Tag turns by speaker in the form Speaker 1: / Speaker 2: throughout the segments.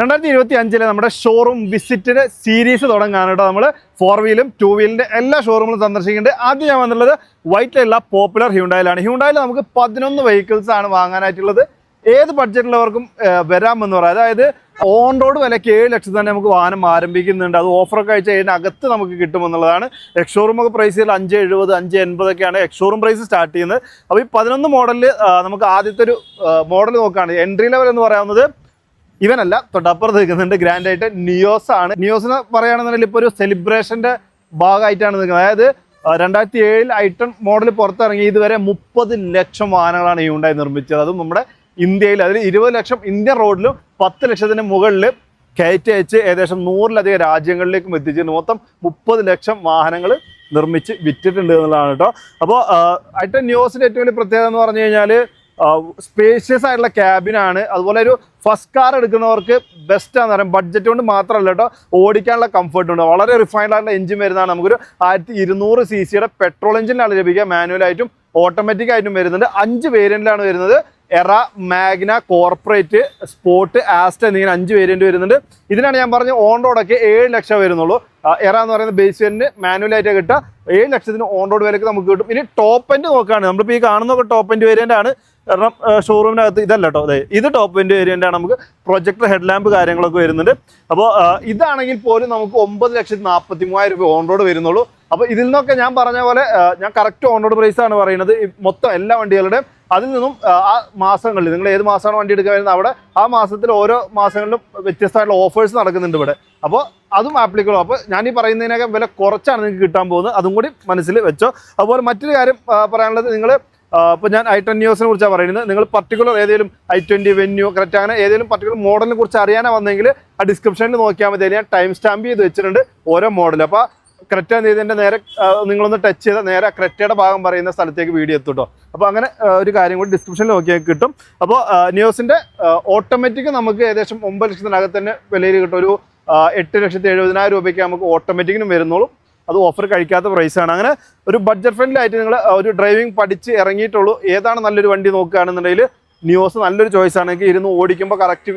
Speaker 1: രണ്ടായിരത്തി ഇരുപത്തി അഞ്ചിലെ നമ്മുടെ ഷോറൂം വിസിറ്റിന്റെ സീരീസ് തുടങ്ങാണ് കേട്ടോ നമ്മൾ ഫോർ വീലും ടു വീലിന്റെ എല്ലാ ഷോറൂമിലും സന്ദർശിക്കുന്നുണ്ട്. ആദ്യം ഞാൻ വന്നുള്ളത് വൈറ്റിലുള്ള പോപ്പുലർ ഹ്യൂണ്ടായിലാണ് ഹ്യൂണ്ടായിൽ നമുക്ക് പതിനൊന്ന് വെഹിക്കിൾസ് ആണ് വാങ്ങാനായിട്ടുള്ളത്. ഏത് ബഡ്ജറ്റിലുള്ളവർക്കും വരാമെന്ന് പറയാം. അതായത് ഓൺ റോഡ് വിലയ്ക്ക് ഏഴ് ലക്ഷം തന്നെ നമുക്ക് വാഹനം ആരംഭിക്കുന്നുണ്ട്. അത് ഓഫറൊക്കെ അയച്ച് അതിനകത്ത് നമുക്ക് കിട്ടുമെന്നുള്ളതാണ്. എക്സോറൂം ഒക്കെ പ്രൈസ് ചെയ്താൽ അഞ്ച് എഴുപത് അഞ്ച് എൺപതൊക്കെയാണ് എക്സോറൂം പ്രൈസ് സ്റ്റാർട്ട് ചെയ്യുന്നത്. അപ്പോൾ ഈ പതിനൊന്ന് മോഡലിൽ നമുക്ക് ആദ്യത്തെ ഒരു മോഡൽ നോക്കുകയാണ് എൻട്രി ലെവൽ എന്ന് പറയുന്നത് ഇവനല്ല തൊട്ടപ്പുറത്ത് നിൽക്കുന്നുണ്ട് ഗ്രാൻഡ് ആയിട്ട് നിയോസ് ആണ്. നിയോസ് എന്ന് പറയുകയാണെന്നുണ്ടെങ്കിൽ ഇപ്പോൾ ഒരു സെലിബ്രേഷന്റെ ഭാഗമായിട്ടാണ് നിൽക്കുന്നത്. അതായത് രണ്ടായിരത്തി ഏഴിൽ ഐട്ടൺ മോഡൽ പുറത്തിറങ്ങി. ഇതുവരെ മുപ്പത് ലക്ഷം വാഹനങ്ങളാണ് ഹ്യൂണ്ടായി നിർമ്മിച്ചത്. അതും നമ്മുടെ ഇന്ത്യയിൽ അതിൽ ഇരുപത് ലക്ഷം ഇന്ത്യൻ റോഡിലും പത്ത് ലക്ഷത്തിന് മുകളിൽ കയറ്റി അയച്ച് ഏകദേശം നൂറിലധികം രാജ്യങ്ങളിലേക്കും എത്തിച്ചിട്ടുണ്ട് മൊത്തം മുപ്പത് ലക്ഷം വാഹനങ്ങൾ നിർമ്മിച്ച് വിറ്റിട്ടുണ്ട് എന്നുള്ളതാണ് കേട്ടോ. അപ്പോൾ ഐട്ടൺ ന്യൂസിന്റെ ഏറ്റവും വലിയ പ്രത്യേകത എന്ന് പറഞ്ഞു കഴിഞ്ഞാൽ സ്പേഷ്യസ് ആയിട്ടുള്ള ക്യാബിനാണ് അതുപോലെ ഒരു ഫസ്റ്റ് കാർ എടുക്കുന്നവർക്ക് ബെസ്റ്റ് ആണെന്ന് പറയാം. ബഡ്ജറ്റ് കൊണ്ട് മാത്രമല്ല കേട്ടോ ഓടിക്കാനുള്ള കംഫർട്ട് ഉണ്ട്. വളരെ റിഫൈൻഡ് ആയിട്ടുള്ള എഞ്ചിൻ വരുന്നതാണ്. നമുക്കൊരു ആയിരത്തി ഇരുന്നൂറ് സി സിയുടെ പെട്രോൾ എഞ്ചിനാണ് ലഭിക്കുക. മാനുവലായിട്ടും ഓട്ടോമാറ്റിക് ആയിട്ടും വരുന്നുണ്ട്. അഞ്ച് വേരിയന്റിലാണ് വരുന്നത്. എറ മാഗ്ന കോർപ്പറേറ്റ് സ്പോർട്ട് ആസ്റ്റ് എന്നിങ്ങനെ അഞ്ച് വേരിയന്റ് വരുന്നുണ്ട്. ഇതിനാണ് ഞാൻ പറഞ്ഞ ഓൺ റോഡൊക്കെ ഏഴ് ലക്ഷം വരുന്നുള്ളൂ. എറ എന്ന് പറയുന്ന ബേസ് വേരിയന്റ് മാനുവലായിട്ട് കിട്ടുക. ഏഴ് ലക്ഷത്തിന് ഓൺ റോഡ് വിലക്ക് നമുക്ക് കിട്ടും. ഇനി ടോപ്പ് എൻഡ് നോക്കുകയാണ് നമ്മളിപ്പോൾ ഈ കാണുന്നൊക്കെ ടോപ്പ് എൻഡ് വേരിയന്റ് ആണ്. കാരണം ഷോറൂമിനകത്ത് ഇതല്ല കേട്ടോ അതെ ഇത് ടോപ്പ് എൻഡ് വേരിയന്റ് ആണ്. നമുക്ക് പ്രൊജക്ടർ ഹെഡ് ലാമ്പ് കാര്യങ്ങളൊക്കെ വരുന്നുണ്ട്. അപ്പോൾ ഇതാണെങ്കിൽ പോലും നമുക്ക് ഒമ്പത് ലക്ഷത്തി നാൽപ്പത്തി മൂവായിരം രൂപ ഓൺ റോഡ് വരുന്നുള്ളൂ. അപ്പോൾ ഇതിൽ നിന്നൊക്കെ ഞാൻ പറഞ്ഞ പോലെ ഞാൻ കറക്റ്റ് ഓൺ റോഡ് പ്രൈസ് ആണ് പറയുന്നത്. മൊത്തം എല്ലാ വണ്ടികളുടെയും അതിൽ നിന്നും ആ, മാസങ്ങളിൽ നിങ്ങൾ ഏത് മാസമാണ് വണ്ടി എടുക്കാൻ വരുന്നത് അവിടെ ആ മാസത്തിൽ ഓരോ മാസങ്ങളിലും വ്യത്യസ്തമായിട്ടുള്ള ഓഫേഴ്സ് നടക്കുന്നുണ്ട് ഇവിടെ. അപ്പോൾ അതും ആപ്ലിക്കബിൾ അപ്പോൾ ഞാൻ ഈ പറയുന്നതിനൊക്കെ വില കുറച്ചാണ് നിങ്ങൾക്ക് കിട്ടാൻ പോകുന്നത്. അതും കൂടി മനസ്സിൽ വെച്ചോ. അതുപോലെ മറ്റൊരു കാര്യം പറയാനുള്ളത് നിങ്ങൾ ഇപ്പോൾ ഞാൻ ഐ ടെൻ ന്യൂസിനെ കുറിച്ചാണ് പറയുന്നത്. നിങ്ങൾ പർട്ടിക്കുലർ ഏതെങ്കിലും ഐ ട്വന്റി വെന്യൂ കറക്റ്റ് അങ്ങനെ ഏതെങ്കിലും പർട്ടിക്കുലർ മോഡലിനെ കുറിച്ച് അറിയാനാ വന്നെങ്കിൽ ആ ഡിസ്ക്രിപ്ഷനിൽ നോക്കിയാൽ മതി. ഞാൻ ടൈം സ്റ്റാമ്പ് ചെയ്ത് വെച്ചിട്ടുണ്ട് ഓരോ മോഡൽ അപ്പോൾ ക്രെറ്റ നീതിന്റെ നേരെ നിങ്ങളൊന്ന് ടച്ച് ചെയ്താൽ നേരെ ക്രെറ്റയുടെ ഭാഗം പറയുന്ന സ്ഥലത്തേക്ക് വീഡിയോ എത്തും കേട്ടോ അപ്പോൾ അങ്ങനെ ഒരു കാര്യം കൂടി ഡിസ്ക്രിപ്ഷനിൽ നോക്കിയാൽ കിട്ടും. അപ്പോൾ ന്യൂസിന്റെ ഓട്ടോമാറ്റിക് നമുക്ക് ഏകദേശം ഒമ്പത് ലക്ഷത്തിനകത്ത് തന്നെ വിലയിൽ കിട്ടും. ഒരു എട്ട് ലക്ഷത്തി എഴുപതിനായിരം രൂപയ്ക്ക് നമുക്ക് ഓട്ടോമാറ്റിക്കിനും വരുന്നുള്ളൂ അത് ഓഫർ കഴിക്കാത്ത പ്രൈസാണ് അങ്ങനെ ഒരു ബഡ്ജറ്റ് ഫ്രണ്ട്ലി ആയിട്ട് നിങ്ങൾ ഒരു ഡ്രൈവിംഗ് പഠിച്ച് ഇറങ്ങിയിട്ടുള്ളൂ. ഏതാണ് നല്ലൊരു വണ്ടി നോക്കുകയാണെന്നുണ്ടെങ്കിൽ ന്യൂസ് നല്ലൊരു ചോയ്സ് ആണെങ്കിൽ ഇരുന്ന് ഓടിക്കുമ്പോൾ കറക്റ്റ്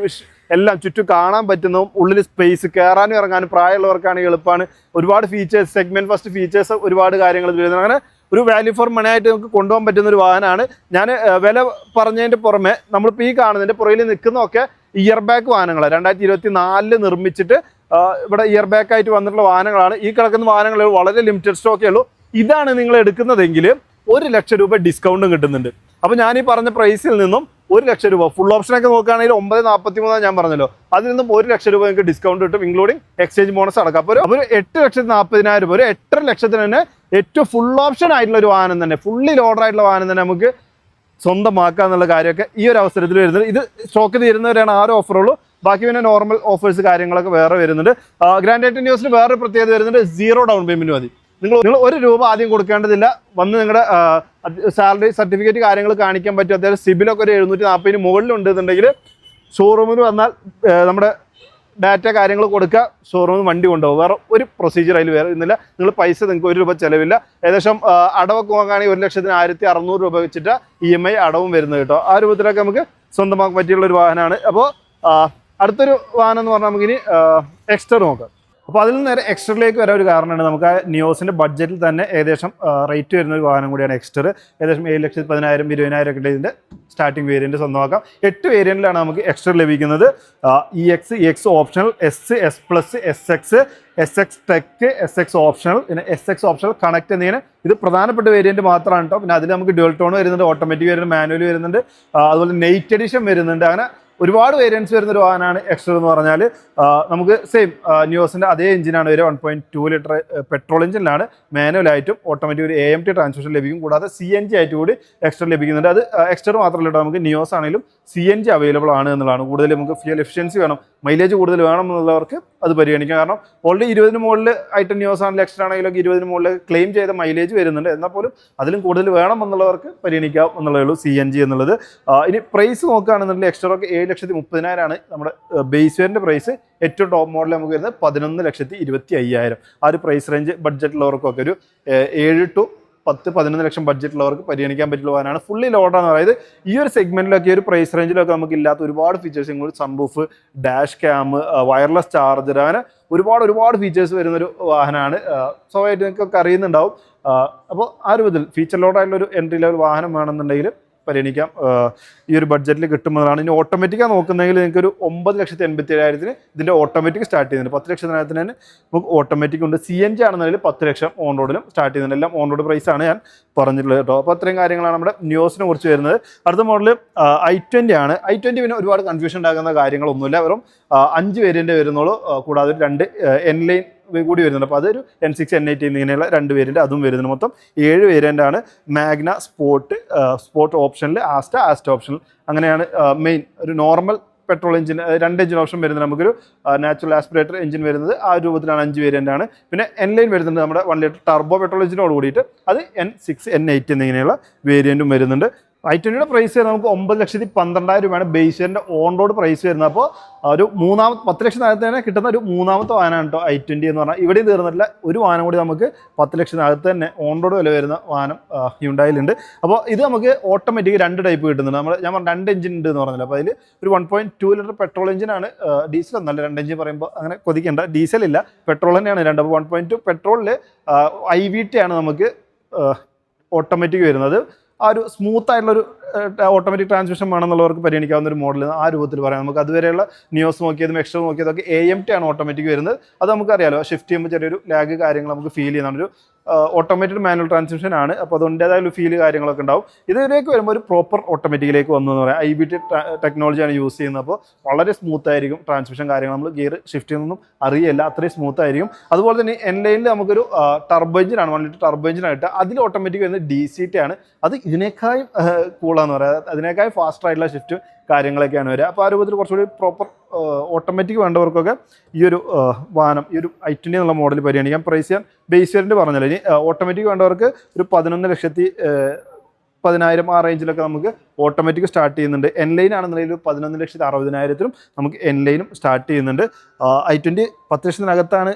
Speaker 1: എല്ലാം ചുറ്റും കാണാൻ പറ്റുന്നതും ഉള്ളിൽ സ്പേസ് കയറാനും ഇറങ്ങാനും പ്രായമുള്ളവർക്കാണെങ്കിൽ എളുപ്പമാണ്. ഒരുപാട് ഫീച്ചേഴ്സ് സെഗ്മെന്റ് ഫസ്റ്റ് ഫീച്ചേഴ്സ് ഒരുപാട് കാര്യങ്ങൾ വരുന്നത് അങ്ങനെ ഒരു വാല്യൂ ഫോർ മണി ആയിട്ട് നമുക്ക് കൊണ്ടുപോകാൻ പറ്റുന്ന ഒരു വാഹനമാണ് ഞാൻ വില പറഞ്ഞതിന്റെ പുറമെ നമ്മളിപ്പോൾ ഈ കാണുന്നതിന്റെ പുറകിൽ നിൽക്കുന്നതൊക്കെ ഇയർ ബാക്ക് വാഹനങ്ങളാണ്. രണ്ടായിരത്തി ഇരുപത്തി നാലിൽ നിർമ്മിച്ചിട്ട് ഇവിടെ ഇയർ ബാക്ക് ആയിട്ട് വന്നിട്ടുള്ള വാഹനങ്ങളാണ്. ഈ കിടക്കുന്ന വാഹനങ്ങൾ വളരെ ലിമിറ്റഡ് സ്റ്റോക്കേ ഉള്ളൂ. ഇതാണ് നിങ്ങൾ എടുക്കുന്നതെങ്കിൽ ഒരു ലക്ഷം രൂപ ഡിസ്കൗണ്ടും കിട്ടുന്നുണ്ട്. അപ്പോൾ ഞാൻ ഈ പറഞ്ഞ പ്രൈസിൽ നിന്നും ഒരു ലക്ഷം രൂപ ഫുൾ ഓപ്ഷനൊക്കെ നോക്കുകയാണെങ്കിൽ ഒമ്പത് നാൽപ്പത്തി മൂന്നാണ് ഞാൻ പറഞ്ഞല്ലോ. അതിൽ നിന്നും ഒരു ലക്ഷം രൂപ നിങ്ങൾക്ക് ഡിസ്കൗണ്ട് കിട്ടും ഇൻക്ലൂഡിങ് എക്സ്ചേഞ്ച് ബോണസ് അടക്കം. അപ്പോൾ ഒരു എട്ട് ലക്ഷത്തി നാൽപ്പതിനായിരം രൂപ ഒരു എട്ടര ലക്ഷത്തിന് തന്നെ ഏറ്റവും ഫുൾ ഓപ്ഷൻ ആയിട്ടുള്ള ഒരു വാഹനം തന്നെ ഫുള്ളി ലോഡർ ആയിട്ടുള്ള വാഹനം തന്നെ നമുക്ക് സ്വന്തമാക്കുക എന്നുള്ള കാര്യമൊക്കെ ഈ ഒരു അവസരത്തിൽ വരുന്നത് ഇത് സ്റ്റോക്ക് തീരുന്നവരാണ് ആ ഒരു ഓഫറുള്ളൂ ബാക്കി പിന്നെ നോർമൽ ഓഫേഴ്സ് കാര്യങ്ങളൊക്കെ വേറെ വരുന്നുണ്ട്. ഗ്രാൻഡ് ഐറ്റം ന്യൂസിന് വേറെ പ്രത്യേകത വരുന്നുണ്ട് സീറോ ഡൗൺ പേയ്മെന്റ് മതി. നിങ്ങൾ നിങ്ങൾ ഒരു രൂപ ആദ്യം കൊടുക്കേണ്ടതില്ല. വന്ന് നിങ്ങളുടെ സാലറി സർട്ടിഫിക്കറ്റ് കാര്യങ്ങൾ കാണിക്കാൻ പറ്റും. അതായത് സിബിലൊക്കെ ഒരു എഴുന്നൂറ്റി നാൽപ്പതിന് മുകളിലുണ്ട് എന്നുണ്ടെങ്കിൽ ഷോറൂമിൽ വന്നാൽ നമ്മുടെ ഡാറ്റ കാര്യങ്ങൾ കൊടുക്കുക. ഷോറൂമിൽ വണ്ടി കൊണ്ടുപോകും. വേറെ ഒരു പ്രൊസീജിയർ അതിൽ വേറെ ഇന്നില്ല നിങ്ങൾ പൈസ നിങ്ങൾക്ക് ഒരു രൂപ ചിലവില്ല. ഏകദേശം അടവൊക്കെ നോക്കുകയാണെങ്കിൽ ഒരു ലക്ഷത്തിന് ആയിരത്തി അറുന്നൂറ് രൂപ വെച്ചിട്ട് ഇ എം ഐ അടവും വരുന്നത് കേട്ടോ. ആ രൂപത്തിലൊക്കെ നമുക്ക് സ്വന്തമാക്കാൻ പറ്റിയുള്ള ഒരു വാഹനമാണ്. അപ്പോൾ അടുത്തൊരു വാഹനം എന്ന് പറഞ്ഞാൽ നമുക്കിനി എക്സ്റ്റർ നോക്കാം. അപ്പോൾ അതിൽ നിന്ന് നേരെ എക്സ്റ്ററിലേക്ക് വരാൻ ഒരു കാരണമാണ് നമുക്ക് ആ നിയോസിന്റെ ബഡ്ജറ്റിൽ തന്നെ ഏകദേശം റേറ്റ് വരുന്ന ഒരു വാഹനം കൂടിയാണ് എക്സ്റ്റർ ഏകദേശം ഏഴ് ലക്ഷത്തി പതിനായിരം ഇരുപതിനായിരം ഒക്കെ ഇതിന്റെ സ്റ്റാർട്ടിംഗ് വേരിയന്റ് സ്വന്തമാക്കാം. എട്ട് വേരിയന്റിലാണ് നമുക്ക് എക്സ്റ്റർ ലഭിക്കുന്നത്. E X E X optional S S plus S X S X tech S X optional പിന്നെ എസ് എക്സ് ഓപ്ഷണൽ കണക്ട് എന്നിങ്ങനെ ഇത് പ്രധാനപ്പെട്ട വേരിയന്റ് മാത്രമാണ് കേട്ടോ പിന്നെ അതിൽ നമുക്ക് ഡ്യുവൽ ടോൺ വരുന്നുണ്ട് ഓട്ടോമാറ്റിക് വരുന്നുണ്ട് മാനുവൽ വരുന്നുണ്ട്. അതുപോലെ നെയ്റ്റ് എഡിഷൻ വരുന്നുണ്ട്. അങ്ങനെ ഒരുപാട് വേരിയൻസ് വരുന്ന ഒരു വാഹനമാണ് എക്സ്റ്റർ എന്ന് പറഞ്ഞാൽ നമുക്ക് സെയിം ന്യൂസിന്റെ അതേ എഞ്ചിനാണ് വരെ one point two litre petrol എഞ്ചിനിലാണ് മാനുവലായിട്ടും ഓട്ടോമാറ്റിക് ഒരു എ എം ടി ട്രാൻസ്മിഷൻ ലഭിക്കും. കൂടാതെ സി എൻ ജി ആയിട്ട് കൂടി എക്സ്റ്റർ ലഭിക്കുന്നുണ്ട്. അത് എക്സ്റ്റർ മാത്രമല്ല നമുക്ക് നിയോസ് ആണെങ്കിലും സി എൻ ജി അവൈലബിൾ ആണ് എന്നുള്ളതാണ്. കൂടുതൽ നമുക്ക് ഫ്യൂൽ എഫിഷ്യൻസി വേണം. മൈലേജ് കൂടുതൽ വേണം എന്നുള്ളവർക്ക് അത് പരിഗണിക്കാം. കാരണം ഓൾറെഡി ഇരുപതിന് മുകളിൽ ഐറ്റം ന്യൂസ് ആണെങ്കിലും എക്സ്ട്രാ ആണെങ്കിലും ഇരുപതിന് മുകളിൽ ക്ലെയിം ചെയ്ത മൈലേജ് വരുന്നുണ്ട്. എന്നാൽ പോലും അതിലും കൂടുതൽ വേണം എന്നുള്ളവർക്ക് പരിഗണിക്കാം എന്നുള്ളേ ഉള്ളൂ സി എൻ ജി എന്നുള്ളത്. ഇനി പ്രൈസ് നോക്കുകയാണെന്നുണ്ടെങ്കിൽ എക്സ്ട്രാ ഒക്കെ ഏഴ് ലക്ഷത്തി മുപ്പതിനായിരമാണ് നമ്മുടെ ബേസ് വെയറിന്റെ പ്രൈസ് ഏറ്റവും ടോപ്പ് മോഡൽ നമുക്ക് വരുന്നത് പതിനൊന്ന് ലക്ഷത്തി ഇരുപത്തി അയ്യായിരം. ആ ഒരു പ്രൈസ് റേഞ്ച് ബഡ്ജറ്റുള്ളവർക്കൊക്കെ ഒരു ഏഴ് ടു പത്ത് പതിനൊന്ന് ലക്ഷം ബഡ്ജറ്റുള്ളവർക്ക് പരിഗണിക്കാൻ പറ്റുന്ന വാഹനമാണ്. ഫുള്ളി ലോഡാണ് അതായത് ഈ ഒരു സെഗ്മെന്റിലൊക്കെ ഒരു പ്രൈസ് റേഞ്ചിലൊക്കെ നമുക്ക് ഇല്ലാത്ത ഒരുപാട് ഫീച്ചേഴ്സ് ഇങ്ങോട്ട് sunroof dash cam wireless charger അങ്ങനെ ഒരുപാട് ഒരുപാട് ഫീച്ചേഴ്സ് വരുന്ന ഒരു വാഹനമാണ് സ്വാഭാവികമായിട്ട് നിങ്ങൾക്കൊക്കെ അറിയുന്നുണ്ടാവും. അപ്പോൾ ആ രൂപത്തിൽ ഫീച്ചർ ലോഡായിട്ടുള്ള ഒരു എൻട്രി ലെവൽ വാഹനം വേണമെന്നുണ്ടെങ്കിൽ പരിഗണിക്കാം. ഈ ഒരു ബഡ്ജറ്റിൽ കിട്ടുന്നതാണ് ഇനി ഓട്ടോമാറ്റിക്കാണ് നോക്കുന്നതെങ്കിൽ നിങ്ങൾക്ക് ഒരു ഒമ്പത് ലക്ഷത്തി എൺപത്തി ഏഴായിരത്തിന് ഇതിന്റെ ഓട്ടോമാറ്റിക് സ്റ്റാർട്ട് ചെയ്യുന്നുണ്ട്. പത്ത് ലക്ഷത്തിനകത്തിന് തന്നെ നമുക്ക് ഓട്ടോമാറ്റിക് ഉണ്ട്. സി എൻ ജി ആണെന്നുണ്ടെങ്കിൽ പത്ത് ലക്ഷം ഓൺ റോഡിലും സ്റ്റാർട്ട് ചെയ്യുന്നുണ്ട്. എല്ലാം ഓൺ റോഡ് പ്രൈസ് ആണ് ഞാൻ പറഞ്ഞിട്ടുള്ളത് കേട്ടോ. അപ്പോൾ അത്രയും കാര്യങ്ങളാണ് നമ്മുടെ ന്യൂസിനെ കുറിച്ച് വരുന്നത്. അടുത്ത മോഡൽ ഐ ട്വന്റി ആണ്. ഐ ട്വന്റി പിന്നെ ഒരുപാട് കൺഫ്യൂഷൻ ഉണ്ടാകുന്ന കാര്യങ്ങളൊന്നുമില്ല. വെറും അഞ്ച് വേരിയന്റ് വരുന്നുള്ളൂ. കൂടാതെ രണ്ട് എൻ ലൈൻ കൂടി വരുന്നുണ്ട്. അപ്പോൾ അതൊരു എൻ സിക്സ് എൻ എയ്റ്റി എന്നിങ്ങനെയുള്ള രണ്ട് വേരിയന്റ് അതും വരുന്നുണ്ട്. മൊത്തം ഏഴ് വേരിയന്റ് ആണ് മാഗ്ന സ്പോർട്ട് സ്പോർട്ട് ഓപ്ഷനിൽ ആസ്റ്റ ആസ്റ്റ ഓപ്ഷനിൽ അങ്ങനെയാണ് മെയിൻ ഒരു നോർമൽ പെട്രോൾ എഞ്ചിൻ രണ്ട് എഞ്ചിൻ ഓപ്ഷൻ വരുന്നത്. നമുക്കൊരു നാച്ചുറൽ ആസ്പിറേറ്റർ എഞ്ചിൻ വരുന്നത് ആ രൂപത്തിലാണ് അഞ്ച് വേരിയന്റ് ആണ്. പിന്നെ എൻ ലൈൻ വരുന്നുണ്ട് നമ്മുടെ വൺ ലിറ്റർ ടർബോ പെട്രോൾ എഞ്ചിനോട് കൂടിയിട്ട്. അത് എൻ സിക്സ് എൻ എയ്റ്റ് എന്നിങ്ങനെയുള്ള വേരിയന്റും വരുന്നുണ്ട്. ഐ ട്വന്റിയുടെ പ്രൈസ് വരുന്നത് നമുക്ക് ഒമ്പത് ലക്ഷത്തി പന്ത്രണ്ടായിരം രൂപയാണ് ബേസിന്റെ ഓൺ റോഡ് പ്രൈസ് വരുന്നത്. അപ്പോൾ ഒരു മൂന്നാമത്തെ പത്ത് ലക്ഷത്തിനകത്ത് തന്നെ കിട്ടുന്ന ഒരു മൂന്നാമത്തെ വാഹനമാണ് കേട്ടോ ഐ ട്വന്റി എന്ന് പറഞ്ഞാൽ. ഇവിടെയും തീർന്നിട്ടില്ല. ഒരു വാഹനം കൂടി നമുക്ക് പത്ത് ലക്ഷത്തിനകത്ത് തന്നെ ഓൺ റോഡ് വില വരുന്ന വാഹനം ഹ്യുണ്ടായിലുണ്ട് അപ്പോൾ ഇത് നമുക്ക് ഓട്ടോമാറ്റിക് രണ്ട് ടൈപ്പ് കിട്ടുന്നുണ്ട്. നമ്മൾ ഞാൻ പറഞ്ഞ രണ്ട് എഞ്ചിൻ ഉണ്ട് എന്ന് പറഞ്ഞില്ല. അപ്പോൾ അതിൽ ഒരു one point two litre petrol എഞ്ചിനാണ് ഡീസൽ എന്നല്ല രണ്ട് എഞ്ചിൻ പറയുമ്പോൾ അങ്ങനെ കൊതിക്കേണ്ട. ഡീസൽ ഇല്ല പെട്രോൾ തന്നെയാണ് രണ്ട്. അപ്പോൾ വൺ പോയിന്റ് ടു പെട്രോളിൽ ഐ വി ടി ആണ് നമുക്ക് ഓട്ടോമാറ്റിക് വരുന്നത്. ആ ഒരു സ്മൂത്ത് ആയിട്ടുള്ള ഒരു ഓട്ടോമാറ്റിക് ട്രാൻസ്മിഷൻ വേണമെന്നുള്ളവർക്ക് പരിഗണിക്കാവുന്ന ഒരു മോഡൽ ആ രൂപത്തിൽ പറയാം. നമുക്ക് അതുവരെയുള്ള ന്യൂസ് നോക്കിയതും എക്സ്ട്രാ നോക്കിയതൊക്കെ എ എം ടി ആണ് ഓട്ടോമാറ്റിക് വരുന്നത്. അത് നമുക്കറിയാലോ ഷിഫ്റ്റ് ചെയ്യുമ്പോൾ ചെറിയൊരു ലാഗ് കാര്യങ്ങൾ നമുക്ക് ഫീൽ ചെയ്യുന്നതാണ് ഒരു ഓട്ടോമാറ്റഡ് മാനുവൽ ട്രാൻസ്മിഷൻ ആണ്. അപ്പോൾ അതുകൊണ്ടേതായ ഒരു ഫീൽ കാര്യങ്ങളൊക്കെ ഉണ്ടാവും. ഇതിലേക്ക് വരുമ്പോൾ ഒരു പ്രോപ്പർ ഓട്ടോമാറ്റിക്കിലേക്ക് വന്നു എന്ന് പറയാം. ഐ ബി ടി ടെക്നോളജിയാണ് യൂസ് ചെയ്യുന്നത്. അപ്പോൾ വളരെ സ്മൂത്ത് ആയിരിക്കും ട്രാൻസ്മിഷൻ കാര്യങ്ങൾ നമ്മൾ ഗിയർ ഷിഫ്റ്റ് ചെയ്യുന്നൊന്നും അറിയില്ല. അത്രയും സ്മൂത്ത് ആയിരിക്കും. അതുപോലെ തന്നെ എൻ ലൈനിൽ നമുക്കൊരു ടർബോ എഞ്ചിനാണ് വൺ ലിറ്റർ ടർബോ എഞ്ചിനായിട്ട് അതിൽ ഓട്ടോമാറ്റിക് വരുന്നത് ഡി സി ടി ആണ്. അത് ഇതിനേക്കാളും കൂളാന്ന് പറയാം. അതിനേക്കാൾ ഫാസ്റ്റർ ആയിട്ടുള്ള ഷിഫ്റ്റ് കാര്യങ്ങളൊക്കെയാണ് വരിക. അപ്പോൾ ആ രൂപത്തിൽ കുറച്ചുകൂടി പ്രോപ്പർ ഓട്ടോമാറ്റിക് വേണ്ടവർക്കൊക്കെ ഈ ഒരു വാഹനം ഈ ഒരു ഐ ട്വന്റി എന്നുള്ള മോഡൽ പരിഗണിക്കാം. പ്രൈസ് ചെയ്യാൻ ബേസ് വേരിയന്റ് പറഞ്ഞല്ലോ. ഇനി ഓട്ടോമാറ്റിക് വേണ്ടവർക്ക് ഒരു പതിനൊന്ന് ലക്ഷത്തി പതിനായിരം ആ റേഞ്ചിലൊക്കെ നമുക്ക് ഓട്ടോമാറ്റിക് സ്റ്റാർട്ട് ചെയ്യുന്നുണ്ട്. എൻ ലൈൻ ആണെന്നുണ്ടെങ്കിൽ പതിനൊന്ന് ലക്ഷത്തി അറുപതിനായിരത്തിലും നമുക്ക് എൻ ലൈനും സ്റ്റാർട്ട് ചെയ്യുന്നുണ്ട്. ഐ ട്വന്റി പത്ത് ലക്ഷത്തിനകത്താണ്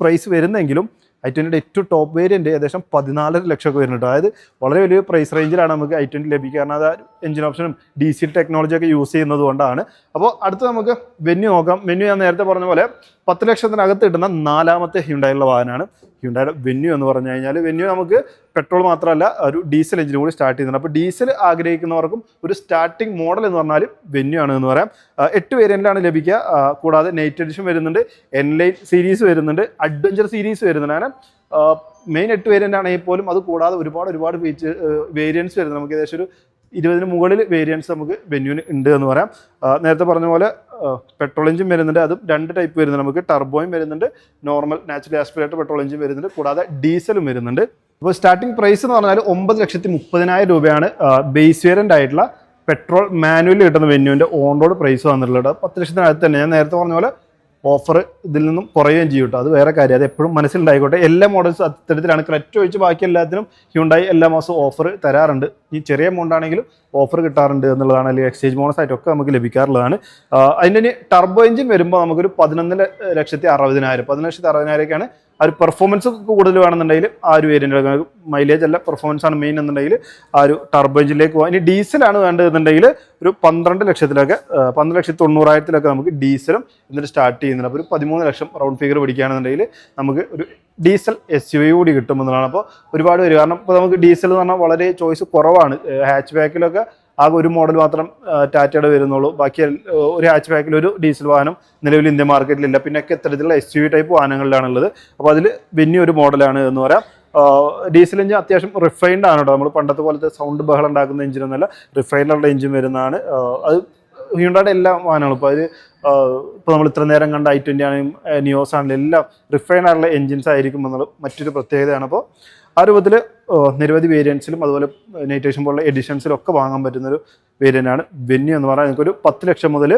Speaker 1: പ്രൈസ് വരുന്നെങ്കിലും ഐ ട്വന്റിയുടെ ഏറ്റവും ടോപ്പ് വേരിയന്റ് ഏകദേശം പതിനാലര ലക്ഷമൊക്കെ വരുന്നുണ്ട്. അതായത് വളരെ വലിയ പ്രൈസ് റേഞ്ചിലാണ് നമുക്ക് ഐ ട്വന്റി ലഭിക്കുക. കാരണം അത് എഞ്ചിൻ ഓപ്ഷനും ഡി സി ടെക്നോളജി ഒക്കെ യൂസ് ചെയ്യുന്നത് കൊണ്ടാണ്. അപ്പോൾ അടുത്ത് നമുക്ക് വെന്യൂ നോക്കാം. വെന്യൂ ഞാൻ നേരത്തെ പറഞ്ഞ പോലെ പത്ത് ലക്ഷത്തിനകത്ത് കിട്ടുന്ന നാലാമത്തെ ഹ്യുണ്ടായുള്ള വാഹനമാണ്. ഹ്യുണ്ടായുടെ വെന്യൂ എന്ന് പറഞ്ഞു കഴിഞ്ഞാൽ വെന്യൂ നമുക്ക് പെട്രോൾ മാത്രമല്ല ഒരു ഡീസൽ എഞ്ചിനും കൂടി സ്റ്റാർട്ട് ചെയ്യുന്നുണ്ട്. അപ്പോൾ ഡീസൽ ആഗ്രഹിക്കുന്നവർക്കും ഒരു സ്റ്റാർട്ടിംഗ് മോഡൽ എന്ന് പറഞ്ഞാൽ വെന്യൂ ആണ് എന്ന് പറയാം എട്ട് വേരിയന്റിലാണ് ലഭിക്കുക. കൂടാതെ നൈറ്റ് എഡിഷൻ വരുന്നുണ്ട് എൻ ലൈൻ സീരീസ് വരുന്നുണ്ട് അഡ്വഞ്ചർ സീരീസ് വരുന്നുണ്ട്. മെയിൻ എട്ട് വേരിയന്റ് ആണെങ്കിൽ പോലും അത് കൂടാതെ ഒരുപാട് ഒരുപാട് വേരിയൻസ് വരുന്നത് നമുക്ക് ഏകദേശം ഒരു ഇരുപതിന് മുകളിൽ വേരിയൻസ് നമുക്ക് വെന്യൂന് ഉണ്ട് എന്ന് പറയാം. നേരത്തെ പറഞ്ഞ പോലെ പെട്രോൾ എഞ്ചിൻ വരുന്നുണ്ട്. അതും രണ്ട് ടൈപ്പ് വരുന്നുണ്ട്. നമുക്ക് ടർബോയും വരുന്നുണ്ട്. Normal natural aspirated petrol engine വരുന്നുണ്ട്. കൂടാതെ ഡീസലും വരുന്നുണ്ട്. അപ്പോൾ സ്റ്റാർട്ടിംഗ് പ്രൈസ് എന്ന് പറഞ്ഞാൽ ഒമ്പത് ലക്ഷത്തി മുപ്പതിനായിരം രൂപയാണ് ബേസ് വേരിയന്റ് ആയിട്ടുള്ള പെട്രോൾ മാനുവലി കിട്ടുന്ന വെന്യൂവിന്റെ ഓൺ റോഡ് പ്രൈസ് വന്നിട്ടുള്ളത്. പത്ത് ലക്ഷത്തിനകത്ത് തന്നെ. ഞാൻ നേരത്തെ പറഞ്ഞ പോലെ ഓഫർ ഇതിൽ നിന്നും കുറയുകയും ചെയ്യും കേട്ടോ. അത് വേറെ കാര്യം. അത് എപ്പോഴും മനസ്സിലുണ്ടായിക്കോട്ടെ. എല്ലാ മോഡൽസും അത്തരത്തിലാണ്. ക്രെറ്റ് ഒഴിച്ച് ബാക്കി എല്ലാത്തിനും ഹ്യുണ്ടായി എല്ലാ മാസവും ഓഫർ തരാറുണ്ട്. ഈ ചെറിയ എമൗണ്ട് ആണെങ്കിലും ഓഫർ കിട്ടാറുണ്ട് എന്നുള്ളതാണ്. അല്ലെങ്കിൽ എക്സ്ചേഞ്ച് ബോണസ് ആയിട്ടൊക്കെ നമുക്ക് ലഭിക്കാറുള്ളതാണ്. അതിന്റെ ടർബോ എഞ്ചിൻ വരുമ്പോൾ നമുക്കൊരു പതിനൊന്ന് ല- ലക്ഷത്തി അറുപതിനായിരം പതിനൊന്ന് ലക്ഷത്തി അറുപതിനായിരമൊക്കെയാണ് ആ ഒരു പെർഫോമൻസ് കൂടുതൽ വേണമെന്നുണ്ടെങ്കിൽ ആ ഒരു വേരിയന്റ് മൈലേജ് അല്ല പെർഫോമൻസ് ആണ് മെയിൻ എന്നുണ്ടെങ്കിൽ ആ ഒരു ടർബൈഞ്ചിലേക്ക് പോകാം. ഇനി ഡീസലാണ് വേണ്ടതെന്നുണ്ടെങ്കിൽ ഒരു പന്ത്രണ്ട് ലക്ഷത്തിലൊക്കെ പന്ത്രണ്ട് ലക്ഷത്തി തൊണ്ണൂറായിരത്തിലൊക്കെ നമുക്ക് ഡീസലും എന്നിട്ട് സ്റ്റാർട്ട് ചെയ്യുന്നുണ്ട്. അപ്പോൾ ഒരു പതിമൂന്ന് ലക്ഷം റൗണ്ട് ഫിഗർ പിടിക്കുകയാണെന്നുണ്ടെങ്കിൽ നമുക്ക് ഒരു ഡീസൽ എസ് യു കൂടി കിട്ടുമെന്നുള്ളതാണ് അപ്പോൾ ഒരുപാട് പേര് കാരണം ഇപ്പോൾ നമുക്ക് ഡീസൽ എന്ന് പറഞ്ഞാൽ വളരെ ചോയ്സ് കുറവാണ്. ഹാച്ച് ബാക്കിലൊക്കെ ആകെ ഒരു മോഡൽ മാത്രം ടാറ്റയുടെ വരുന്നുള്ളൂ. ബാക്കി ഒരു ഹാച്ച് ബാക്കിൽ ഒരു ഡീസൽ വാഹനം നിലവിൽ ഇന്ത്യ മാർക്കറ്റിലില്ല പിന്നെ ഒക്കെ ഇത്തരത്തിലുള്ള എസ് യു വി ടൈപ്പ് വാഹനങ്ങളിലാണുള്ളത്. അപ്പോൾ അതിൽ വലിയ ഒരു മോഡലാണ് എന്ന് പറയാം. ഡീസൽ എഞ്ചിൻ അത്യാവശ്യം റിഫൈൻഡ് ആണ് കേട്ടോ നമ്മൾ പണ്ടത്തെ പോലത്തെ സൗണ്ട് ബഹളം ഉണ്ടാക്കുന്ന എഞ്ചിനൊന്നുമല്ല റിഫൈൻഡുള്ള എഞ്ചിൻ വരുന്നതാണ്. അത് ഹ്യൂണ്ടായുടെ എല്ലാ വാഹനങ്ങളും. ഇപ്പോൾ അത് ഇപ്പോൾ നമ്മൾ ഇത്ര നേരം കണ്ട ഐ ട്വന്റി ആണെങ്കിലും നിയോസ് ആണെങ്കിലും എല്ലാം റിഫൈൻ ആയിട്ടുള്ള എൻജിൻസ് ആയിരിക്കും എന്നുള്ള മറ്റൊരു പ്രത്യേകതയാണ്. അപ്പോൾ ആ രൂപത്തിൽ നിരവധി വേരിയൻസിലും അതുപോലെ നൈറ്റേഷൻ പോലുള്ള എഡിഷൻസിലും ഒക്കെ വാങ്ങാൻ പറ്റുന്നൊരു ആണ് വെന്യൂ എന്ന് പറഞ്ഞാൽ നിങ്ങൾക്ക് ഒരു പത്ത് ലക്ഷം മുതൽ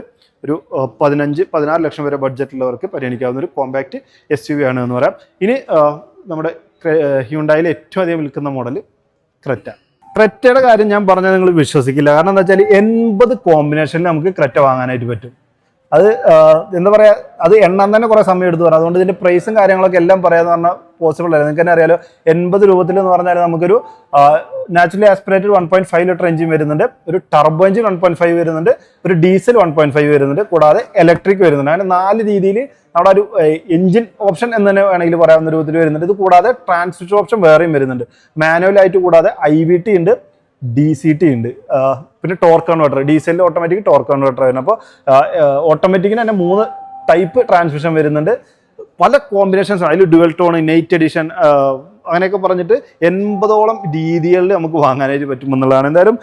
Speaker 1: ഒരു പതിനഞ്ച് പതിനാറ് ലക്ഷം വരെ ബഡ്ജറ്റുള്ളവർക്ക് പരിഗണിക്കാവുന്ന ഒരു കോമ്പാക്റ്റ് എസ് യു വി ആണ് എന്ന് പറയാം. ഇനി നമ്മുടെ ഹ്യൂണ്ടായിൽ ഏറ്റവും അധികം വിൽക്കുന്ന മോഡൽ ക്രെറ്റ ക്രെറ്റയുടെ കാര്യം ഞാൻ പറഞ്ഞാൽ നിങ്ങൾ വിശ്വസിക്കില്ല. കാരണം എന്താ വെച്ചാൽ എൺപത് കോമ്പിനേഷനിൽ നമുക്ക് ക്രെറ്റ വാങ്ങാനായിട്ട് പറ്റും. അത് എന്താ പറയുക അത് എണ്ണാൻ തന്നെ കുറേ സമയം എടുത്തു പറഞ്ഞു. അതുകൊണ്ട് ഇതിന്റെ പ്രൈസും കാര്യങ്ങളൊക്കെ എല്ലാം പറയാന്ന് പറഞ്ഞാൽ പോസിബിൾ അല്ല. നിങ്ങൾക്ക് തന്നെ അറിയാലോ എൺപത് രൂപത്തിൽ എന്ന് പറഞ്ഞാൽ നമുക്കൊരു naturally aspirated one point five litre engine വരുന്നുണ്ട്. ഒരു turbo engine one point five വരുന്നുണ്ട്. ഒരു ഡീസൽ വൺ പോയിന്റ് ഫൈവ് വരുന്നുണ്ട്. കൂടാതെ ഇലക്ട്രിക് വരുന്നുണ്ട്. അങ്ങനെ നാല് രീതിയിൽ നമ്മുടെ ഒരു എഞ്ചിൻ ഓപ്ഷൻ എന്ന് തന്നെ വേണമെങ്കിൽ പറയാവുന്ന രൂപത്തിൽ വരുന്നുണ്ട്. ഇത് കൂടാതെ ട്രാൻസ്മിഷൻ ഓപ്ഷൻ വേറെയും വരുന്നുണ്ട്. മാനുവലായിട്ട് കൂടാതെ ഐ വി ടി ഉണ്ട്. ഡി സി ടി ഉണ്ട്. പിന്നെ ടോർക്ക് കൺവേർട്ടർ ഡീസലിൽ ഓട്ടോമാറ്റിക് ടോർക്ക് കൺവേർട്ടർ വരുന്നത് അപ്പോൾ ഓട്ടോമാറ്റിക്കിന് തന്നെ മൂന്ന് ടൈപ്പ് ട്രാൻസ്മിഷൻ വരുന്നുണ്ട്. പല കോമ്പിനേഷൻസ് അതിൽ ഡുവൽ ടോൺ നൈറ്റ് എഡിഷൻ അങ്ങനെയൊക്കെ പറഞ്ഞിട്ട് എൺപതോളം രീതികളിൽ നമുക്ക് വാങ്ങാനായിട്ട് പറ്റും എന്നുള്ളതാണ്. എന്തായാലും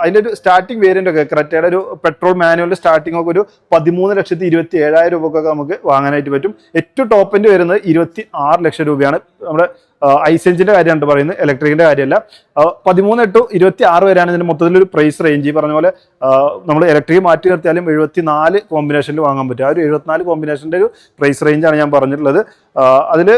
Speaker 1: അതിന്റെ ഒരു സ്റ്റാർട്ടിംഗ് വേരിയന്റ് ഒക്കെ ക്രെറ്റയുടെ ഒരു പെട്രോൾ മാനുവലിന്റെ സ്റ്റാർട്ടിംഗ് ഒക്കെ ഒരു പതിമൂന്ന് ലക്ഷത്തി ഇരുപത്തി ഏഴായിരം രൂപക്കൊക്കെ നമുക്ക് വാങ്ങാനായിട്ട് പറ്റും. ഏറ്റവും ടോപ്പിന്റെ വരുന്നത് ഇരുപത്തി ആറ് ലക്ഷം രൂപയാണ്. നമ്മുടെ ഐസ് എഞ്ചിന്റെ കാര്യമാണ് പറയുന്നത് ഇലക്ട്രിക്കിന്റെ കാര്യമല്ല. പതിമൂന്ന് ടു ഇരുപത്തി ആറ് വരെയാണ് ഇതിന്റെ മൊത്തത്തിൽ ഒരു പ്രൈസ് റേഞ്ച് ഈ പറഞ്ഞ പോലെ നമ്മൾ ഇലക്ട്രിക് മാറ്റി നിർത്തിയാലും എഴുപത്തി നാല് കോമ്പിനേഷനിൽ വാങ്ങാൻ പറ്റും. ആ ഒരു എഴുപത്തിനാല് കോമ്പിനേഷന്റെ ഒരു പ്രൈസ് റേഞ്ചാണ് ഞാൻ പറഞ്ഞിട്ടുള്ളത്. അതിൽ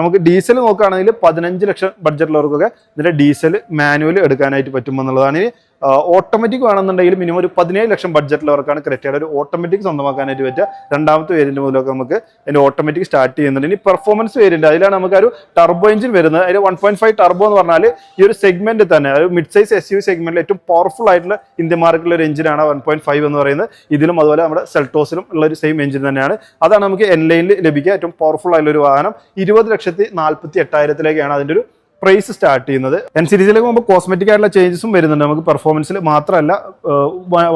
Speaker 1: നമുക്ക് ഡീസൽ നോക്കുകയാണെങ്കിൽ പതിനഞ്ച് ലക്ഷം ബഡ്ജറ്റിലുള്ളവർക്കൊക്കെ ഇതിന്റെ ഡീസൽ മാനുവൽ എടുക്കാനായിട്ട് പറ്റുമെന്നുള്ളതാണ്. ഓട്ടോമാറ്റിക് വേണമെന്നുണ്ടെങ്കിൽ മിനിമം ഒരു പതിനേഴ് ലക്ഷം ബഡ്ജറ്റിലവർക്കാണ് ക്രെറ്റയുടെ ഒരു ഓട്ടോമാറ്റിക് സ്വന്തമാക്കാനായിട്ട് പറ്റുക. രണ്ടാമത്തെ വേരിയന്റ് മുതലൊക്കെ നമുക്ക് അതിന്റെ ഓട്ടോമാറ്റിക് സ്റ്റാർട്ട് ചെയ്യുന്നുണ്ട്. ഇനി പെർഫോമൻസ് വേരിയന്റ് അതിലാണ് നമുക്ക് ഒരു ടർബോ എഞ്ചിൻ വരുന്നത്. അതിൽ വൺ പോയിന്റ് ഫൈവ് ടർബോ എന്ന് പറഞ്ഞാൽ ഈ ഒരു സെഗ്മെന്റ് തന്നെ ഒരു മിഡ് സൈസ് എസ് യു സെഗ്മെന്റിൽ ഏറ്റവും പവർഫുൾ ആയിട്ടുള്ള ഇന്ത്യ മാർക്കറ്റിലെ ഒരു എഞ്ചിനാണ് വൺ പോയിന്റ് ഫൈവ് എന്ന് പറയുന്നത്. ഇതിലും അതുപോലെ നമ്മുടെ സെൽട്ടോസിലും ഉള്ള ഒരു സെയിം എഞ്ചിൻ തന്നെയാണ്. അതാണ് നമുക്ക് എൻ ലൈനിൽ ലഭിക്കുക. ഏറ്റവും പവർഫുൾ ആയിട്ടുള്ള ഒരു വാഹനം. ഇരുപത് ലക്ഷത്തി നാൽപ്പത്തി എട്ടായിരത്തിലേക്കാണ് അതിന്റെ ഒരു പ്രൈസ് സ്റ്റാർട്ട് ചെയ്യുന്നത്. എൻ സീരീസിലേക്ക് പോകുമ്പോൾ കോസ്മെറ്റിക് ആയിട്ടുള്ള ചേഞ്ചസും വരുന്നുണ്ട്. നമുക്ക് പെർഫോമൻസിൽ മാത്രമല്ല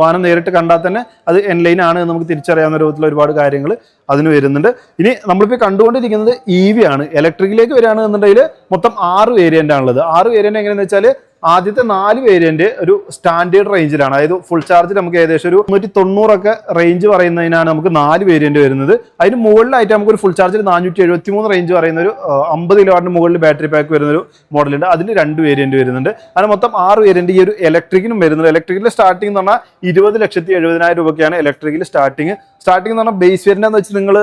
Speaker 1: വാഹനം നേരിട്ട് കണ്ടാൽ തന്നെ അത് എൻ ലൈൻ ആണ് നമുക്ക് തിരിച്ചറിയാവുന്ന രൂപത്തിലുള്ള ഒരുപാട് കാര്യങ്ങൾ അതിന് വരുന്നുണ്ട്. ഇനി നമ്മളിപ്പോൾ കണ്ടുകൊണ്ടിരിക്കുന്നത് ഇ വി ആണ്. ഇലക്ട്രിക്കിലേക്ക് വരികയാണെന്നുണ്ടെങ്കിൽ മൊത്തം ആറ് വേരിയന്റ് ആണുള്ളത്. ആറ് വേരിയന്റ് എങ്ങനെയാണെന്ന് വെച്ചാൽ ആദ്യത്തെ നാല് വേരിയന്റ് ഒരു സ്റ്റാൻഡേർഡ് റേഞ്ചിലാണ് അതായത് ഫുൾ ചാർജ് നമുക്ക് ഏകദേശം ഒരു നൂറ്റി തൊണ്ണൂറൊക്കെ റേഞ്ച് പറയുന്നതിനാണ് നമുക്ക് നാല് വേരിയന്റ് വരുന്നത്. അതിന് മുകളിലായിട്ട് നമുക്ക് ഒരു ഫുൾ ചാർജിൽ നാനൂറ്റി എഴുപത്തി മൂന്ന് റേഞ്ച് പറയുന്ന ഒരു അമ്പത് കിലോ വാട്ടിന് മുകളിൽ ബാറ്ററി പാക്ക് വരുന്ന ഒരു മോഡലുണ്ട് അതിന് രണ്ട് വേരിയന്റ് വരുന്നുണ്ട്. അങ്ങനെ മൊത്തം ആറ് വേരിയന്റ് ഈ ഒരു ഇലക്ട്രിക്കിനും വരുന്നുണ്ട് ഇലക്ട്രിക്കിൽ സ്റ്റാർട്ടിംഗ് എന്ന് പറഞ്ഞാൽ ഇരുപത് ലക്ഷത്തി എഴുപതിനായിരം രൂപയ്ക്കാണ് ഇലക്ട്രിക്കിൽ സ്റ്റാർട്ടിങ് സ്റ്റാർട്ടിംഗ് എന്ന് പറഞ്ഞാൽ ബേസ് വേരിയന്റ് എന്ന് വെച്ചാൽ നിങ്ങൾ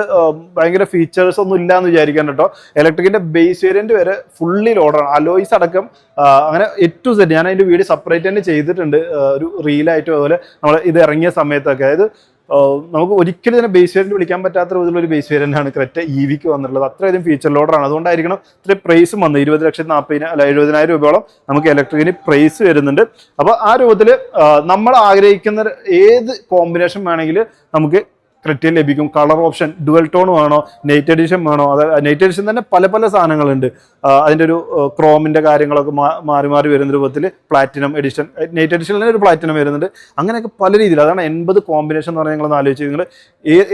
Speaker 1: ഭയങ്കര ഫീച്ചേഴ്സ് ഒന്നും ഇല്ല എന്ന് വിചാരിക്കാൻ കേട്ടോ ഇലക്ട്രിക്കിന്റെ ബേസ് വേരിയന്റ് വരെ ഫുള്ളി ലോഡാണ് അലോയ്സ് അടക്കം അങ്ങനെ ഏറ്റവും സെറ്റ് ഞാൻ അതിന്റെ വീഡിയോ സെപ്പറേറ്റ് തന്നെ ചെയ്തിട്ടുണ്ട്. ഒരു റീലായിട്ടും അതുപോലെ നമ്മൾ ഇത് ഇറങ്ങിയ സമയത്തൊക്കെ. അതായത് നമുക്ക് ഒരിക്കലും തന്നെ ബേസ് വേരിയന്റ് വിളിക്കാൻ പറ്റാത്ത രീതിയിലുള്ള ഒരു ബേസ് വേരിയന്റ് ആണ് ക്രെറ്റ ഇ വിക്ക് വന്നിട്ടുള്ളത്. അത്രയധികം ഫീച്ചർ ലോഡറാണ് അതുകൊണ്ടായിരിക്കണം ഇത്ര പ്രൈസും വന്നത്. ഇരുപത് ലക്ഷത്തി നാൽപ്പതിന് അല്ല എഴുപതിനായിരം രൂപയോളം നമുക്ക് ഇലക്ട്രിക്കിന് പ്രൈസ് വരുന്നുണ്ട്. അപ്പോൾ ആ രൂപത്തിൽ നമ്മൾ ആഗ്രഹിക്കുന്ന ഏത് കോമ്പിനേഷൻ വേണമെങ്കിൽ നമുക്ക് ക്രെറ്റയിൽ ലഭിക്കും. കളർ ഓപ്ഷൻ ഡുവൽ ടോൺ വേണോ? നൈറ്റ് എഡിഷൻ വേണോ? അതായത് നൈറ്റ് എഡിഷൻ തന്നെ പല പല സാധനങ്ങളുണ്ട്. ആ, അതിന്റെ ഒരു ക്രോമിന്റെ കാര്യങ്ങളൊക്കെ മാറി മാറി വരുന്ന രൂപത്തിൽ പ്ലാറ്റിനം എഡിഷൻ നൈറ്റ് എഡിഷനിൽ ഒരു പ്ലാറ്റിനം വരുന്നുണ്ട്. അങ്ങനെയൊക്കെ പല രീതിയിൽ അതാണ് എൺപത് കോമ്പിനേഷൻ എന്ന് പറഞ്ഞാൽ നിങ്ങൾ ആലോചിച്ച് നിങ്ങൾ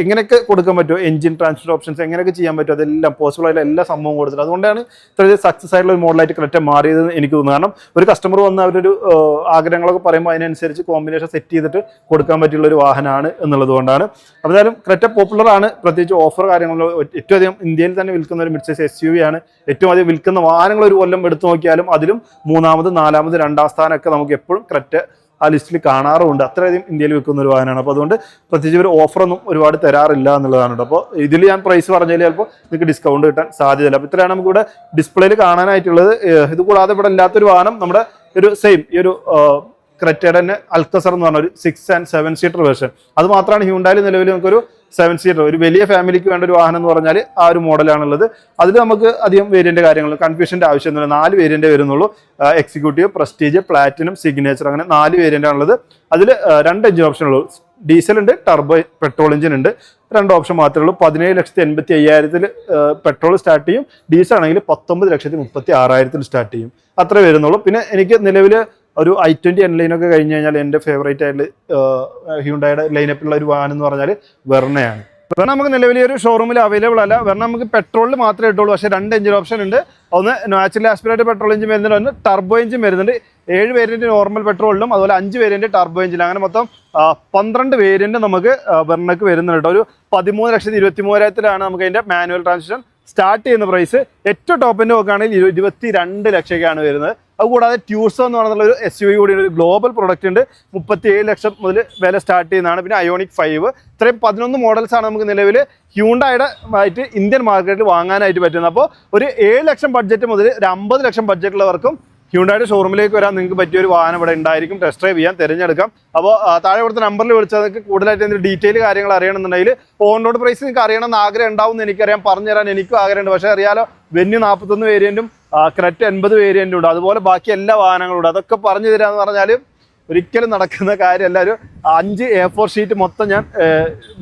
Speaker 1: എങ്ങനെയൊക്കെ കൊടുക്കാൻ പറ്റുമോ? എഞ്ചിൻ ട്രാൻസ്ഫർ ഓപ്ഷൻസ് എങ്ങനെയൊക്കെ ചെയ്യാൻ പറ്റുമോ? അതെല്ലാം പോസിബിൾ ആയിട്ടുള്ള എല്ലാ സംഭവവും കൊടുത്തിട്ടുണ്ട്. അതുകൊണ്ടാണ് ഇത്ര സക്സസ് ആയിട്ടുള്ള ഒരു മോഡലായിട്ട് കറക്റ്റ് മാറിയതെന്ന് എനിക്ക് തോന്നുന്നു കാരണം ഒരു കസ്റ്റമർ വന്ന് അവരൊരു ആഗ്രഹങ്ങളൊക്കെ പറയുമ്പോൾ അതിനനുസരിച്ച് കോമ്പിനേഷൻ സെറ്റ് ചെയ്തിട്ട് കൊടുക്കാൻ പറ്റിയുള്ള ഒരു വാഹനമാണ് എന്നുള്ളത് കൊണ്ടാണ്. അതായാലും ക്രെറ്റ പോപ്പുലർ ആണ്. പ്രത്യേകിച്ച് ഓഫർ കാര്യങ്ങളിൽ ഏറ്റവും അധികം ഇന്ത്യയിൽ തന്നെ വിൽക്കുന്ന ഒരു mid size S U V ആണ്. ഏറ്റവും അധികം വിൽക്കുന്ന വാഹനങ്ങൾ ഒരു കൊല്ലം എടുത്തു നോക്കിയാലും അതിലും മൂന്നാമത് നാലാമത് രണ്ടാം സ്ഥാനമൊക്കെ നമുക്ക് എപ്പോഴും കറക്റ്റ് ആ ലിസ്റ്റിൽ കാണാറുമുണ്ട് അത്രയധികം ഇന്ത്യയിൽ വിൽക്കുന്ന ഒരു വാഹനമാണ്. അപ്പോൾ അതുകൊണ്ട് പ്രത്യേകിച്ച് ഒരു ഓഫറൊന്നും ഒരുപാട് തരാറില്ല എന്നുള്ളതാണ് കേട്ടോ. അപ്പോൾ ഇതിൽ ഞാൻ പ്രൈസ് പറഞ്ഞാൽ ചിലപ്പോൾ നിങ്ങൾക്ക് ഡിസ്കൗണ്ട് കിട്ടാൻ സാധ്യതയില്ല. അപ്പോൾ ഇത്രയാണ് നമുക്ക് ഇവിടെ ഡിസ്പ്ലേയിൽ കാണാനായിട്ടുള്ളത്. ഇത് കൂടാതെ ഇവിടെ ഇല്ലാത്തൊരു വാഹനം നമ്മുടെ ഒരു സെയിം ഈ ഒരു ക്രെറ്റയുടെ തന്നെ അൽക്കസർ എന്ന് പറഞ്ഞ ഒരു six and seven seater version അത് മാത്രമാണ് ഹ്യൂണ്ടായിൽ നിലവിൽ നമുക്കൊരു സെവൻ സീറ്റർ ഒരു വലിയ ഫാമിലിക്ക് വേണ്ട ഒരു വാഹനം എന്ന് പറഞ്ഞാൽ ആ ഒരു മോഡലാണുള്ളത് അതിൽ നമുക്ക് അധികം വേരിയന്റ് കാര്യങ്ങൾ കൺഫ്യൂഷന്റെ ആവശ്യമൊന്നുമില്ല നാല് വേരിയന്റ് വരുന്നുള്ളൂ. എക്സിക്യൂട്ടീവ് പ്രസ്റ്റീജ് പ്ലാറ്റിനം സിഗ്നേച്ചർ അങ്ങനെ നാല് വേരിയന്റ് ആണുള്ളത്. അതിൽ രണ്ട് എഞ്ചിൻ ഓപ്ഷൻ ഉള്ളൂ. ഡീസൽ ഉണ്ട് ടർബോ പെട്രോൾ എഞ്ചിൻ ഉണ്ട്. രണ്ട് ഓപ്ഷൻ മാത്രമേ ഉള്ളൂ. പതിനേഴ് ലക്ഷത്തി എൺപത്തി അയ്യായിരത്തിൽ പെട്രോൾ സ്റ്റാർട്ട് ചെയ്യും. ഡീസൽ ആണെങ്കിൽ പത്തൊമ്പത് ലക്ഷത്തി മുപ്പത്തി ആറായിരത്തിൽ സ്റ്റാർട്ട് ചെയ്യും. അത്രേ വരുന്നുള്ളൂ. പിന്നെ എനിക്ക് നിലവിൽ ഒരു ഐ ട്വന്റി എൻ ലൈനൊക്കെ കഴിഞ്ഞ് കഴിഞ്ഞാൽ എന്റെ ഫേവറേറ്റ് ആയിട്ട് ഹ്യൂണ്ടായുടെ ലൈനപ്പിലുള്ള ഒരു വാഹനം എന്ന് പറഞ്ഞാൽ വെർണയാണ്. വെർണ നമുക്ക് നിലവിൽ ഒരു ഷോറൂമിൽ അവൈലബിൾ അല്ല. വെർണ നമുക്ക് പെട്രോളിൽ മാത്രമേ ഇട്ടുള്ളൂ. പക്ഷേ രണ്ട് എഞ്ചിൻ ഓപ്ഷൻ ഉണ്ട്. ഒന്ന് നാച്ചുറൽ ആസ്പിറേറ്റ് പെട്രോൾ എഞ്ചിൻ വരുന്നുണ്ട്. ഒന്ന് ടർബോ എഞ്ചിൻ വരുന്നുണ്ട്. ഏഴ് വേരിയന്റ് നോർമൽ പെട്രോളിലും അതുപോലെ അഞ്ച് വേരിയന്റ് ടർബോ എഞ്ചിൻ അങ്ങനെ മൊത്തം പന്ത്രണ്ട് വേരിയന്റ് നമുക്ക് വെർണക്ക് വരുന്നുണ്ട് ഒരു പതിമൂന്ന് ലക്ഷത്തി ഇരുപത്തി മൂവായിരത്തിലാണ് നമുക്ക് അതിന്റെ മാനുവൽ ട്രാൻസ്മിഷൻ സ്റ്റാർട്ട് ചെയ്യുന്ന പ്രൈസ് ഏറ്റവും ടോപ്പിന്റെ നോക്കുകയാണെങ്കിൽ ഇരു- ഇരുപത്തി രണ്ട് ലക്ഷമൊക്കെയാണ് വരുന്നത്. അതുകൂടാതെ ട്യൂസോ എന്ന് പറയുന്ന ഒരു എസ് യു കൂടി ഒരു ഗ്ലോബൽ പ്രൊഡക്റ്റ് ഉണ്ട്. മുപ്പത്തി ഏഴ് ലക്ഷം മുതൽ വില സ്റ്റാർട്ട് ചെയ്യുന്നതാണ്. പിന്നെ അയോണിക് ഫൈവ് ഇത്രയും പതിനൊന്ന് മോഡൽസാണ് നമുക്ക് നിലവിൽ ഹ്യൂണ്ടായുടെ ആയിട്ട് ഇന്ത്യൻ മാർക്കറ്റിൽ വാങ്ങാനായിട്ട് പറ്റുന്നത്. അപ്പോൾ ഒരു ഏഴ് ലക്ഷം ബഡ്ജറ്റ് മുതൽ ഒരു അമ്പത് ലക്ഷം ബഡ്ജറ്റുള്ളവർക്കും ഹ്യൂണ്ടായുടെ ഷോറൂമിലേക്ക് വരാൻ നിങ്ങൾക്ക് പറ്റിയ ഒരു വാഹനം ഇവിടെ ഉണ്ടായിരിക്കും. ടെസ്റ്റ് ഡ്രൈവ് ചെയ്യാൻ തിരഞ്ഞെടുക്കാം. അപ്പോൾ താഴെ കൊടുത്ത നമ്പറിൽ വിളിച്ചാൽ നിങ്ങൾക്ക് കൂടുതലായിട്ട് എന്തെങ്കിലും ഡീറ്റെയിൽ കാര്യങ്ങൾ അറിയണമെന്നുണ്ടെങ്കിൽ ഓൺ റോഡ് പ്രൈസ് നിങ്ങൾക്ക് അറിയണമെന്ന് ആഗ്രഹം ഉണ്ടാവും എന്ന് എനിക്കറിയാം. പറഞ്ഞു തരാൻ എനിക്കും ആഗ്രഹമുണ്ട്. പക്ഷേ അറിയാലോ വെന്യു നാൽപ്പത്തൊന്ന് വേരിയന്റും ക്രെറ്റ് എൺപത് വേരിയന്റ് ഉണ്ട്. അതുപോലെ ബാക്കി എല്ലാ വാഹനങ്ങളും ഉണ്ട്. അതൊക്കെ പറഞ്ഞു തരാമെന്ന് പറഞ്ഞാൽ ഒരിക്കലും നടക്കുന്ന കാര്യമല്ല ഒരു അഞ്ച് എ ഫോർ ഷീറ്റ് മൊത്തം ഞാൻ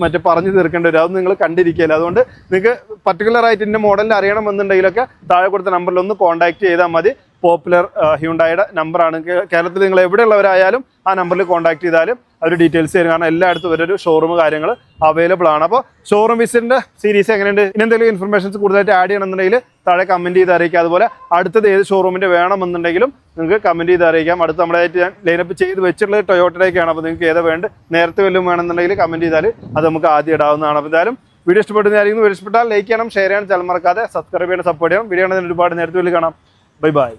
Speaker 1: മറ്റേ പറഞ്ഞു തീർക്കേണ്ടി വരും. അത് നിങ്ങൾ കണ്ടിരിക്കുകയില്ല. അതുകൊണ്ട് നിങ്ങൾക്ക് പർട്ടിക്കുലർ ആയിട്ട് എന്റെ മോഡലിൽ അറിയണമെന്നുണ്ടെങ്കിലൊക്കെ താഴെ കൊടുത്ത നമ്പറിൽ ഒന്ന് കോൺടാക്ട് ചെയ്താൽ മതി. പോപ്പുലർ ഹ്യൂണ്ടായുടെ നമ്പറാണ് കേരളത്തിൽ നിങ്ങൾ എവിടെയുള്ളവരായാലും ആ നമ്പറിൽ കോൺടാക്ട് ചെയ്താലും അവർ ഡീറ്റെയിൽസ് തരും. കാരണം എല്ലായിടത്തും ഇവരൊരു ഷോറൂം കാര്യങ്ങൾ അവൈലബിൾ ആണ്. അപ്പോൾ ഷോറൂം വിസിറ്റിന്റെ സീരീസ് എങ്ങനെയുണ്ട്? ഇനി എന്തെങ്കിലും ഇൻഫർമേഷൻസ് കൂടുതലായിട്ട് ആഡ് ചെയ്യണമെന്നുണ്ടെങ്കിൽ താഴെ കമന്റ് ചെയ്ത് അറിയിക്കുക. അതുപോലെ അടുത്തത് ഏത് ഷോറൂമിന്റെ വേണമെന്നുണ്ടെങ്കിലും നിങ്ങൾക്ക് കമന്റ് ചെയ്ത് അറിയിക്കാം. അടുത്ത് നമ്മളായിട്ട് ഞാൻ ലൈനപ്പ് ചെയ്ത് വെച്ചിട്ടുള്ളത് ടൊയോട്ടയിലേക്കാണ് അപ്പോൾ നിങ്ങൾക്ക് ഏതാ വേണ്ട നേരത്തെ വല്ലതും വേണമെന്നുണ്ടെങ്കിൽ കമന്റ് ചെയ്താൽ അത് നമുക്ക് ആദ്യം ഇടാവുന്നതാണ്. അപ്പോൾ എന്തായാലും വീഡിയോ ഇഷ്ടപ്പെടുന്നതായിരിക്കും വീഡിയോ ഇഷ്ടപ്പെട്ടാൽ ലൈക്ക് ചെയ്യണം ഷെയർ ചെയ്യണം ചാനൽ മറക്കാതെ സബ്സ്ക്രൈബ് ചെയ്യണം സപ്പോർട്ട് ചെയ്യണം. വീഡിയോ ആണെങ്കിൽ ഒരുപാട് നേരത്തെ വലിയ കാണാം. Bye bye